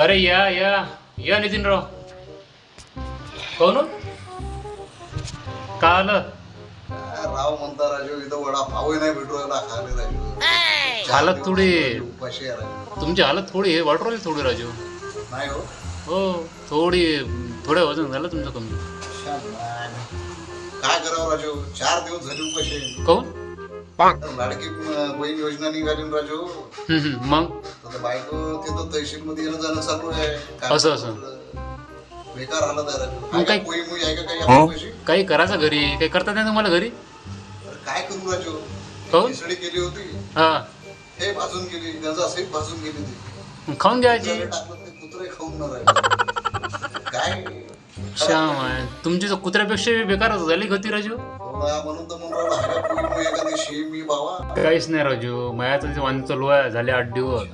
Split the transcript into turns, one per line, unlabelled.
अरे या या. या नितीनराव. कोण हो? का आलं?
राव म्हणता राजू इथं वडा पावही नाही भेटू राहिला खाले राजू.
हालत थोडी-
दिवस उपाशी आहे राजू.
तुमची हालत थोडी हे वाटू राहिली थोडी राजू.
नाही हो.
हो थोडी थोडं वजन झालं तुमचं कमी.
काय करावं राजू? चार दिवस झाले उपाशी आहे.
काऊन
लाडकी अं, बहीण योजना निघाली ना राजू.
मग?
तर ते बायको तिथं तहसील मध्ये येणं जाणं चालू आहे.
असं, असं.
बेकार हालत आहे राजू.
मग
काय?
काय-
पोई मुई आहे का काही आपल्यापाशी?
काही करायचं घरी. काही करता नाही तुम्हाला घरी?
अरे काय करू राजू?
काऊन?
मिसळी केली होती.
हा.
हे भाजून गेली. गंजा सहित भाजून गेली ती.
मग खाऊन घ्यायची
टाकलं ते कुत्रे खाऊन न राहिले काय?
श्याम आहे. तुमची तर कुत्र्यापेक्षा बेकारच झाली गती राजू.
मला म्हणून तर म्हणून राहिला, हाय पोई मुई एखादी मी बाबा
काहीच नाही राजू मायाचं ते वांद चालू आहे झाले आठ दिवस.